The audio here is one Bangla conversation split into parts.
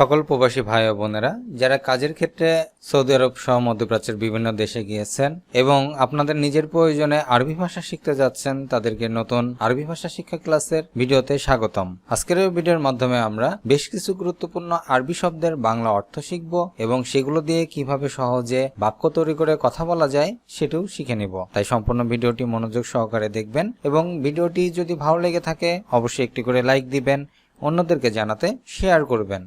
সকল প্রবাসী ভাই ও বোনেরা, যারা কাজের ক্ষেত্রে সৌদি আরব সহ মধ্যপ্রাচ্যের বিভিন্ন দেশে গিয়েছেন এবং আপনাদের নিজের প্রয়োজনে আরবি ভাষা শিখতে যাচ্ছেন, তাদেরকে নতুন আরবি ভাষা শিক্ষা ক্লাসের ভিডিওতে স্বাগতম। আজকের ভিডিওর মাধ্যমে আমরা বেশ কিছু গুরুত্বপূর্ণ আরবি শব্দের বাংলা অর্থ শিখব এবং সেগুলো দিয়ে কীভাবে সহজে বাক্য তৈরি করে কথা বলা যায় সেটাও শিখে নিব। তাই সম্পূর্ণ ভিডিওটি মনোযোগ সহকারে দেখবেন এবং ভিডিওটি যদি ভালো লেগে থাকে, অবশ্যই একটি করে লাইক দিবেন, অন্যদেরকে জানাতে শেয়ার করবেন।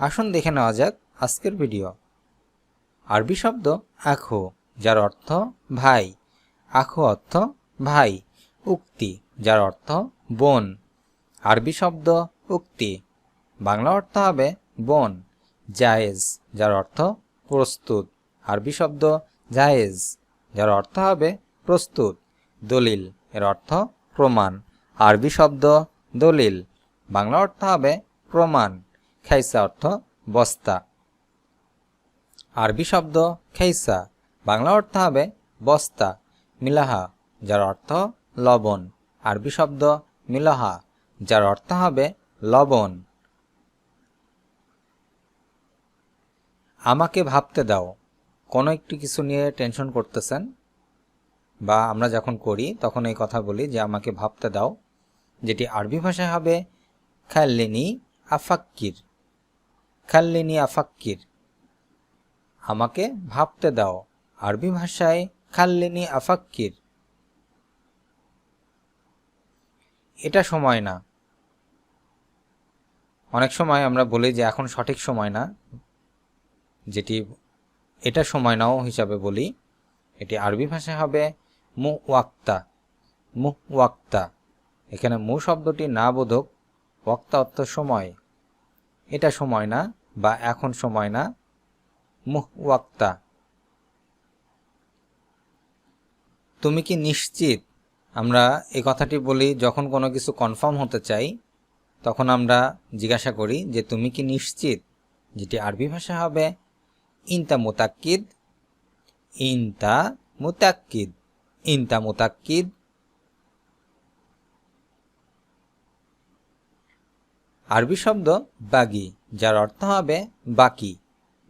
আসুন দেখে নেওয়া যাক আজকের ভিডিও। আরবি শব্দ আখো, যার অর্থ ভাই। আখো অর্থ ভাই, উক্তি, যার অর্থ বোন। আরবি শব্দ উক্তি। বাংলা অর্থ হবে বোন, জায়েজ, যার অর্থ প্রস্তুত। আরবি শব্দ জায়েজ, যার অর্থ হবে প্রস্তুত। দলিল, এর অর্থ প্রমাণ। আরবি শব্দ দলিল, বাংলা অর্থ হবে প্রমাণ। খেইসা অর্থ বস্তা। আরবি শব্দ খেইসা, বাংলা অর্থ হবে বস্তা, মিলাহা, যার অর্থ লবণ। আরবি শব্দ মিলাহা, যার অর্থ হবে লবণ। আমাকে ভাবতে দাও, কোনো একটি কিছু নিয়ে টেনশন করতেছেন? বা আমরা যখন করি, তখন এই কথা বলি যে আমাকে ভাবতে দাও, যেটি আরবি ভাষায় হবে খাল্লিনি আফাক্কির। খাল্লিনি আফাক্কির আমাকে ভাবতে দাও, আরবি ভাষায় খাল্লিনি আফাক্কির এটা সময় না। অনেক সময় আমরা বলি যে এখন সঠিক সময় না। যেটি এটা সময় নাও হিসাবে বলি। এটি আরবি ভাষায় হবে মু ওয়াক্তা মু ওয়াক্তা এখানে মু শব্দটি না বোধক, ওয়াক্তা অর্থ সময়। এটা সময় না। বা এখন সময় না, মুহ ওয়াক্তা। তুমি কি নিশ্চিত আমরা এই কথাটি বলি যখন কোনো কিছু কনফার্ম হতে চাই, তখন আমরা জিজ্ঞাসা করি যে তুমি কি নিশ্চিত যেটি আরবি ভাষা হবে? ইনতা মোতাক্কিদ ইনতা মোতাক্কিদ ইনতা মোতাক্কিদ। আরবি শব্দ বাগি। যার অর্থ হবে বাকি।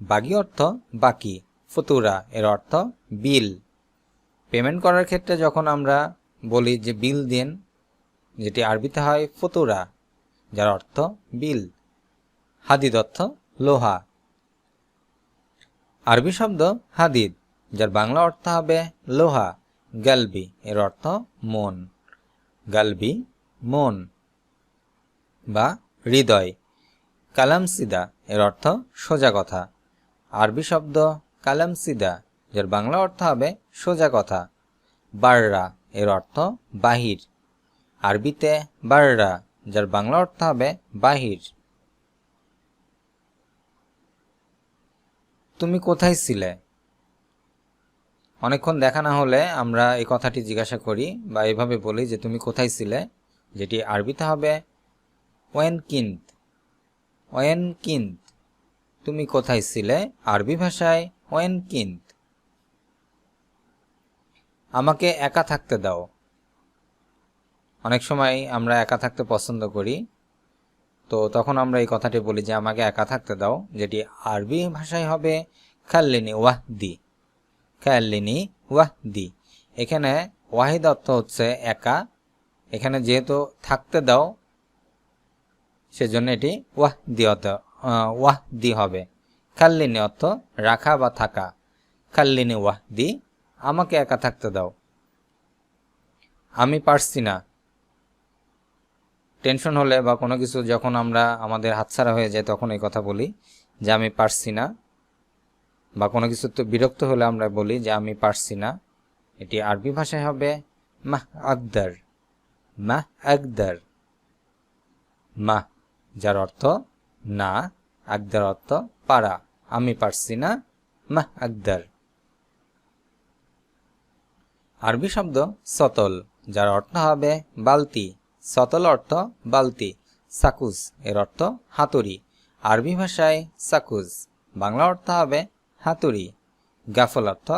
বাগি অর্থ বাকি। ফতুরা, এর অর্থ বিল। পেমেন্ট করার ক্ষেত্রে যখন আমরা বলি যে বিল দিন, যেটি আরবিতে হয় ফতুরা, যার অর্থ বিল। হাদিদ অর্থ লোহা। আরবি শব্দ হাদিদ, যার বাংলা অর্থ হবে লোহা, গালবি, এর অর্থ মন। গালবি, মন বা হৃদয়। কালামসিদা এর অর্থ সোজা কথা। আরবি শব্দ কালামসিদা যার বাংলা অর্থ হবে সোজা কথা। বাররা এর অর্থ বাহির। আরবিতে বাররা, যার বাংলা অর্থ হবে বাহির। তুমি কোথায় ছিলে? অনেকক্ষণ দেখা না হলে আমরা এই কথাটি জিজ্ঞাসা করি বা এভাবে বলি যে তুমি কোথায় ছিলে, যেটি আরবিতে হবে ওয়েন কিন্ত ওয়েন কিন্ত তুমি কোথায় ছিলে? আরবি ভাষায় ওয়েন কিন্ত আমাকে একা থাকতে দাও। অনেক সময় আমরা একা থাকতে পছন্দ করি। তো তখন আমরা এই কথাটি বলি যে, আমাকে একা থাকতে দাও, যেটি আরবি ভাষায় হবে খাল্লিনি ওয়াহদি। খাল্লিনি ওয়াহদি। এখানে ওয়াহিদ অর্থ হচ্ছে একা। এখানে যেহেতু থাকতে দাও সেজন্য এটি ওয়াহ দি অর্থ ওয়াহ দি হবে। খাল্লিনি অর্থ রাখা বা থাকা। খাল্লিনি ওয়াহ দি, আমাকে একা থাকতে দাও। আমি পারছি না। টেনশন হলে বা কোনো কিছু যখন আমরা আমাদের হাতছাড়া হয়ে যায় তখন এই কথা বলি যে আমি পারছি না। বা কোনো কিছু তো বিরক্ত হলে আমরা বলি যে আমি পারছি না। এটি আরবি ভাষায় হবে মাহ আকদার মাহ আকদার, মাহ যার অর্থ না, আকদার অর্থ পারা। আমি পারছি না, মাহ আকদার। আরবি শব্দ সতল, যার অর্থ হবে বালতি। সতল অর্থ বালতি, সাকুজ এর অর্থ হাতুড়ি। আরবি ভাষায় সাকুজ, বাংলা অর্থ হবে হাতুড়ি। গাফল অর্থ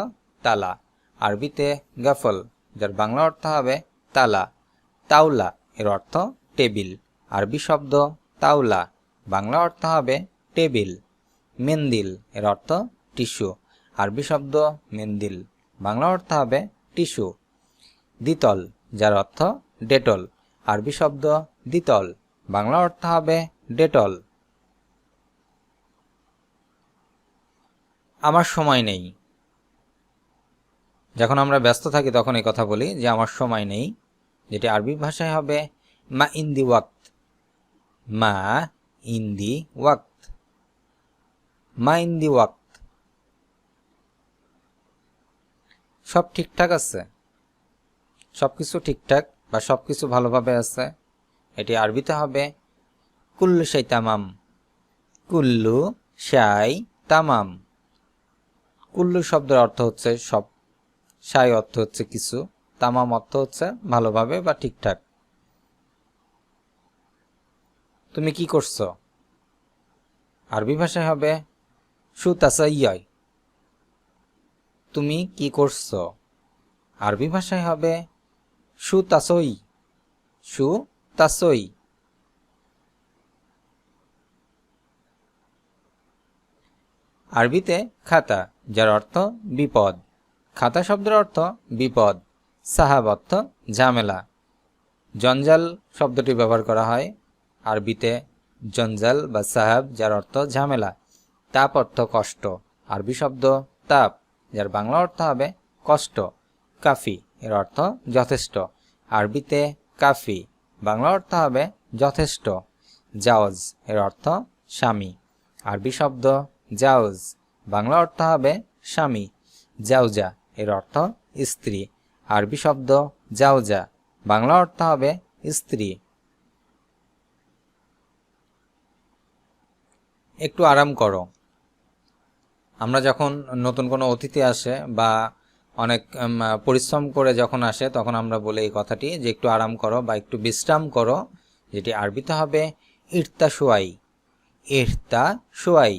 তালা, আরবিতে গাফল, যার বাংলা অর্থ হবে তালা। তাওলা এর অর্থ টেবিল। আরবি শব্দ তাওলা। বাংলা অর্থ হবে টেবিল, মেন্দিল, এর অর্থ টিস্যু। আরবি শব্দ মেন্দিল, বাংলা অর্থ হবে টিস্যু। দ্বিতল, যার অর্থ ডেটল। আরবি শব্দ দ্বিতল, বাংলা অর্থ হবে ডেটল। আমার সময় নেই। যখন আমরা ব্যস্ত থাকি তখন এই কথা বলি যে আমার সময় নেই, যেটি আরবি ভাষায় হবে মা ইন ইন্দি ওয়াক্ত। মা, ইন্দি, ওয়াক্ত। মা, ইন্দি, ওয়াক্ত। সব ঠিকঠাক আছে? সব কিছু ঠিকঠাক বা সব কিছু ভালোভাবে আছে? এটি আরবিতে হবে, কুল্লু সাই তামাম। কুল্লু সাই তামাম। কুল্লু শব্দের অর্থ হচ্ছে সব। সাই অর্থ হচ্ছে কিছু, তামাম অর্থ হচ্ছে ভালোভাবে বা ঠিকঠাক। তুমি কি করছ? আরবি ভাষায় হবে সুতাসাইয় তুমি কি করছ? আরবি ভাষায় হবে, সুতাসই সুতাসই। আরবিতে খাতা, যার অর্থ বিপদ। খাতা শব্দের অর্থ বিপদ। সাহাব অর্থ ঝামেলা। জঞ্জাল শব্দটি ব্যবহার করা হয় আরবিতে জঞ্জাল বা সাহাব, যার অর্থ ঝামেলা। তাপ অর্থ কষ্ট। আরবি শব্দ তাপ, যার বাংলা অর্থ হবে কষ্ট। কাফি, এর অর্থ যথেষ্ট। আরবিতে কাফি, বাংলা অর্থ হবে যথেষ্ট। জাওজ, এর অর্থ স্বামী। আরবি শব্দ জাওজ, বাংলা অর্থ হবে স্বামী। জাউজা এর অর্থ স্ত্রী। আরবি শব্দ জাউজা বাংলা অর্থ হবে স্ত্রী। একটু আরাম করো। আমরা যখন নতুন কোনো অতিথি আসে বা অনেক পরিশ্রম করে যখন আসে, তখন আমরা বলি এই কথাটি যে একটু আরাম করো বা একটু বিশ্রাম করো, যেটি আরবিতে হবে ইর্তা শোয়াই ইর্তা শোয়াই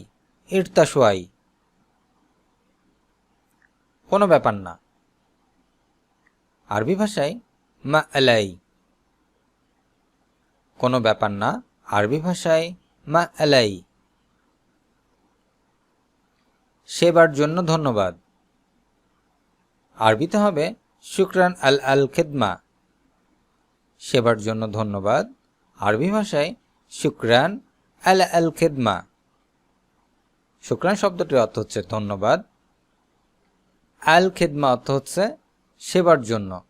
ইর্তা শোয়াই কোনো ব্যাপার না। আরবি ভাষায় মা আলাই। কোনো ব্যাপার না। আরবি ভাষায় মা আলাই। সেবার জন্য ধন্যবাদ। আরবিতে হবে, শুক্রান আল আল খেদমা। সেবার জন্য ধন্যবাদ। আরবি ভাষায়, শুক্রান আল আল খেদমা। শুক্রান শব্দটির অর্থ হচ্ছে ধন্যবাদ। আল খেদমা অর্থ হচ্ছে সেবার জন্য।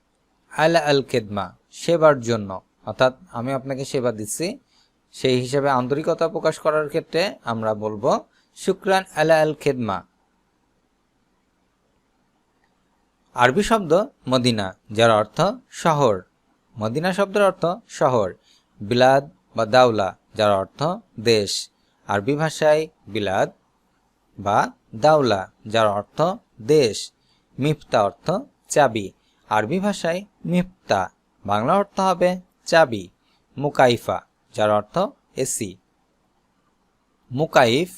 আল আল খেদমা সেবার জন্য। অর্থাৎ আমি আপনাকে সেবা দিচ্ছি। সেই হিসাবে আন্তরিকতা প্রকাশ করার ক্ষেত্রে আমরা বলব, শুক্রান আলা আল খেদমা। আরবি শব্দ মদিনা, যার অর্থ শহর। মদিনা শব্দের অর্থ শহর, বিলাদ বা দাউলা যার অর্থ দেশ। আরবি ভাষায় বিলাদ বা দাউলা যার অর্থ দেশ। মিফতা অর্থ চাবি। আরবি ভাষায় মিফতা, বাংলা অর্থ হবে চাবি। মুকাইফা, যার অর্থ এসি। মুকাইফ,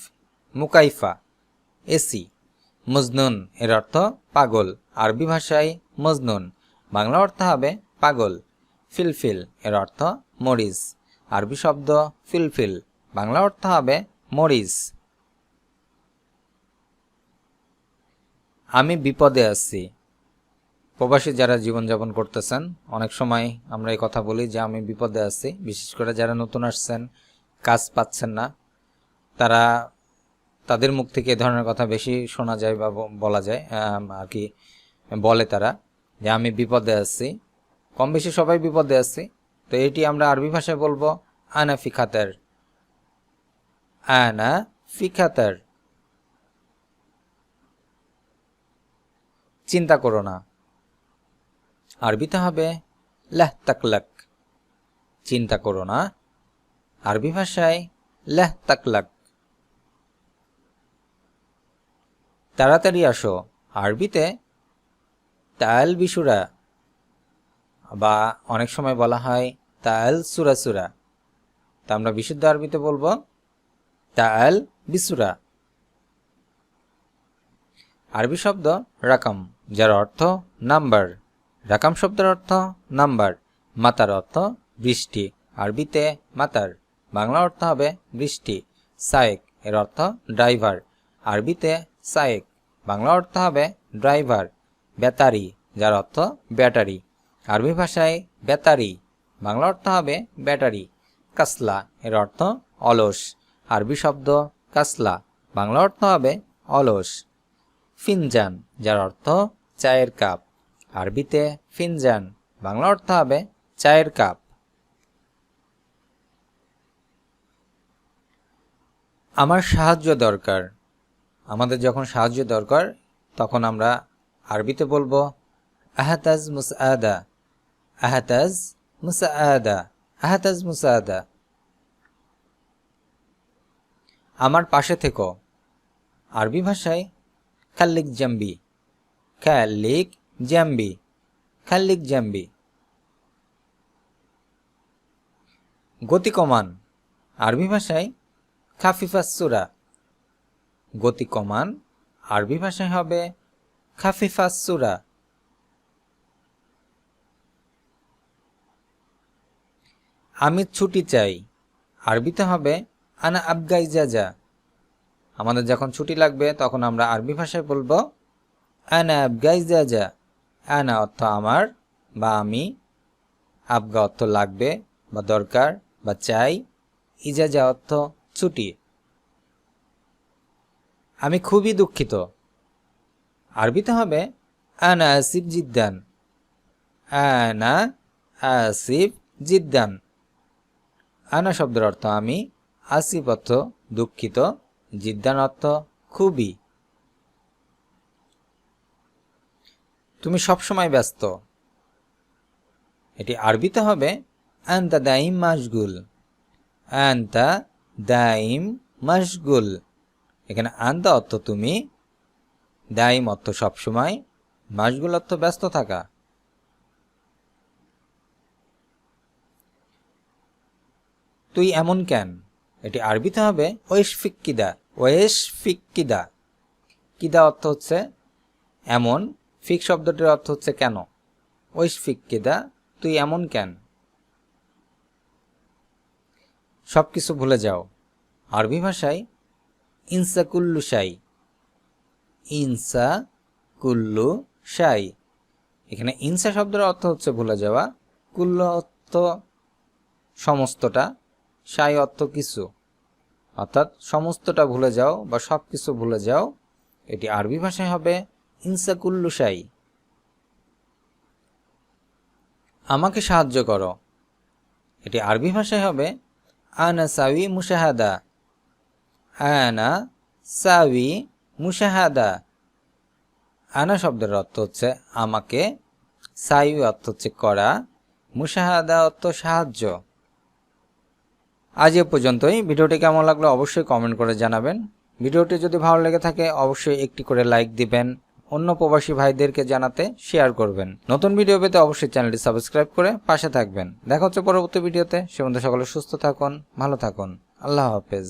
মুকাইফা, এসি। মজনুন এর অর্থ পাগল। আরবি ভাষায় মজনুন। বাংলা অর্থ হবে পাগল। ফিলফিল এর অর্থ মরিচ। আরবি শব্দ ফিলফিল। বাংলা অর্থ হবে মরিচ। আমি বিপদে আছি। প্রবাসী যারা জীবনযাপন করতেছেন, অনেক সময় আমরা এই কথা বলি যে আমি বিপদে আছি। বিশেষ করে যারা নতুন আসছেন, কাজ পাচ্ছেন না, তারা তাদের মুখ থেকে এ ধরনের কথা বেশি শোনা যায় বা বলা যায় আর কি বলে তারা যে আমি বিপদে আসছি কম বেশি সবাই বিপদে আসছি তো এটি আমরা আরবি ভাষায় বলব আনা ফিখাতার। আনা ফিখাতার। চিন্তা করো না। আরবিতে হবে লাহ তাকলাক। চিন্তা করো না। আরবি ভাষায় লাহ তাকলাক। তাড়াতাড়ি আসো। আরবিতে তাল বিশুরা, বা অনেক সময় বলা হয় তাল সুরা সুরা। তা আমরা বিশুদ্ধ আরবিতে বলব, তাল বিসুরা আরবি শব্দ রাকাম, যার অর্থ নাম্বার। রাকাম শব্দের অর্থ নাম্বার, মাতার অর্থ বৃষ্টি। আরবিতে মাতার, বাংলা অর্থ হবে বৃষ্টি, সায়েক, এর অর্থ ড্রাইভার। আরবিতে সায়েক। বাংলা অর্থ হবে ড্রাইভার বেতারি যার অর্থ ব্যাটারি। আরবি ভাষায় বেতারি বাংলা অর্থ হবে ব্যাটারি, কাসলা, এর অর্থ অলস। আরবি শব্দ কাসলা, বাংলা অর্থ হবে অলস। ফিনজান, যার অর্থ চায়ের কাপ। আরবিতে ফিনজান, বাংলা অর্থ হবে চায়ের কাপ। আমার সাহায্য দরকার। আমাদের যখন সাহায্য দরকার, তখন আমরা আরবিতে বলব, আহাতাজ মুসআদা আহাতাজ মুসআদা আহাতাজ মুসআদা আমার পাশে থেকো। আরবি ভাষায়, খাল্লিক জাম্বি। খাল্লিক জাম্বি খাল্লিক জাম্বি। গতি কমান। আরবি ভাষায় খাফিফাসুরা গতি কমান, আরবি ভাষায় হবে খাফিফাসুরা আমি ছুটি চাই, আরবিতে হবে আনা আবগাই যা আমাদের যখন ছুটি লাগবে, তখন আমরা আরবি ভাষায় বলব আনা আবগাই যা আনা অর্থ আমার বা আমি। আবগা অর্থ লাগবে বা দরকার বা চাই। ইজাজা অর্থ ছুটি। আমি খুবই দুঃখিত। আরবিতে হবে, আনা আসিফ জিদ্দান। আনা আসিফ জিদ্দান। আনা শব্দের অর্থ আমি, আসিফ অর্থ দুঃখিত, জিদ্দান অর্থ খুবই। তুমি সবসময় ব্যস্ত। এটি আরবিতে হবে, আন্তা দাইম মাসগুল আন্তা দাইম মাসগুল এখানে আন্তা অর্থ তুমি, দাইম অর্থ সবসময়, মাসগুল অর্থ ব্যস্ত থাকা। তুই এমন কেন? এটি আরবিতে হবে ওয়েশ ফিক্কিদা ওয়েশ ফিক্কিদা কিদা অর্থ হচ্ছে এমন, ফিক শব্দটির অর্থ হচ্ছে কেন? ওয়েশ ফিক্কিদা তুই এমন কেন? সব কিছু ভুলে যাও। আরবি ভাষায় ইনসা কুল্লু শাই। ইনসা কুল্লু শাই। এখানে ইনসা শব্দের অর্থ হচ্ছে ভুলে যাওয়া। কুল্লু অর্থ সমস্তটা সাই অর্থ কিছু। অর্থাৎ সমস্তটা ভুলে যাও বা সব কিছু ভুলে যাও, এটি আরবি ভাষায় হবে ইনসা কুল্লু শাই। আমাকে সাহায্য করো। এটি আরবি ভাষায় হবে, আনা সাবি মুশাহাদা। আনা, সাবি, মুশাহাদা। আনা শব্দের অর্থ হচ্ছে আমাকে সাই অর্থ হচ্ছে করা, মুশাহাদা অর্থ সাহায্য। আজ এ পর্যন্তই। ভিডিওটি কেমন লাগল অবশ্যই কমেন্ট করে জানাবেন। ভিডিওটি যদি ভালো লেগে থাকে, অবশ্যই একটি করে লাইক দিবেন। অন্য প্রবাসী ভাইদেরকে জানাতে শেয়ার করবেন। নতুন ভিডিও পেতে অবশ্যই চ্যানেলটি সাবস্ক্রাইব করে পাশে থাকবেন। দেখা হচ্ছে পরবর্তী ভিডিওতে সে সকলে সুস্থ থাকুন, ভালো থাকুন। আল্লাহ হাফেজ।